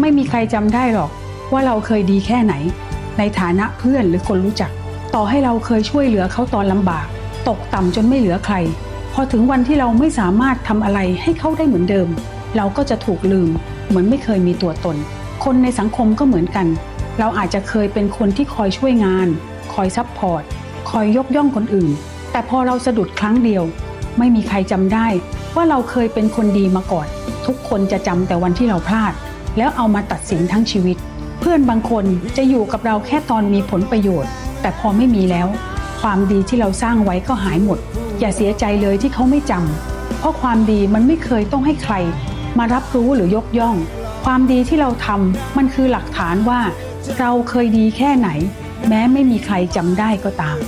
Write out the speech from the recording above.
ไม่มีใครจำได้หรอกว่าเราเคยดีแค่ไหน ในฐานะเพื่อนหรือคนรู้จัก ต่อให้เราเคยช่วยเหลือเขาตอนลำบาก ตกต่ำจนไม่เหลือใคร พอถึงวันที่เราไม่สามารถทำอะไรให้เขาได้เหมือนเดิม เราก็จะถูกลืม เหมือนไม่เคยมีตัวตน คนในสังคมก็เหมือนกัน เราอาจจะเคยเป็นคนที่คอยช่วยงาน คอยซัพพอร์ตคอยยกย่องคนอื่น แต่พอเราสะดุดครั้งเดียว ไม่มีใครจำได้ว่าเราเคยเป็นคนดีมาก่อน ทุกคนจะจำแต่วันที่เราพลาด แล้วเอามาตัดสินทั้งชีวิต เพื่อนบางคนจะอยู่กับเราแค่ตอนมีผลประโยชน์ แต่พอไม่มีแล้ว ความดีที่เราสร้างไว้ก็หายหมด อย่าเสียใจเลยที่เขาไม่จำเพราะความดีมันไม่เคยต้องให้ใคร มารับรู้หรือยกย่อง ความดีที่เราทำมันคือหลักฐานว่า เราเคยดีแค่ไหน แม้ไม่มีใครจำได้ก็ตาม